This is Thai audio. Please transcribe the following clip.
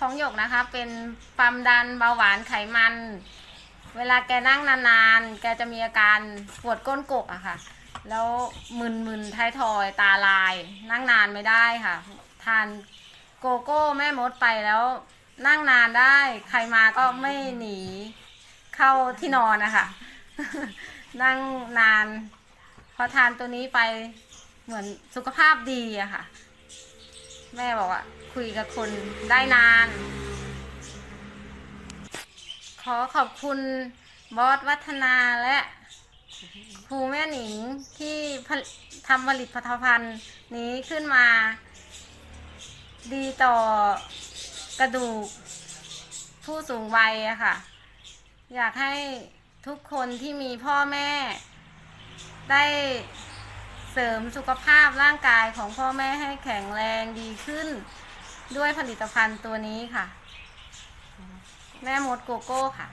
ของหยกนะคะ เป็นความดันเบาหวานไขมัน เวลาแกนั่งนานๆ แกจะมีอาการปวดก้นกกอะค่ะ แล้วมึนๆท้ายทอยตาลาย นั่งนานไม่ได้ค่ะ ทานโกโก้แม่มดไปแล้ว นั่งนานได้ ใครมาก็ไม่หนี เข้าที่นอนนะคะนั่งนาน พอทานตัวนี้ไปเหมือนสุขภาพดีอะค่ะ แม่บอกว่า คุยกับคนได้นาน ขอขอบคุณบอสวัฒนาและครูแม่หนิงที่ผลิตทำผลิตภัณฑ์นี้ขึ้นมา ดีต่อกระดูกผู้สูงวัยอะค่ะ อยากให้ทุกคนที่มีพ่อแม่ได้ เสริมสุขภาพร่างกายของพ่อแม่ให้แข็งแรงดีขึ้น ด้วยผลิตภัณฑ์ตัวนี้ค่ะ แม่มดโกโก้ค่ะ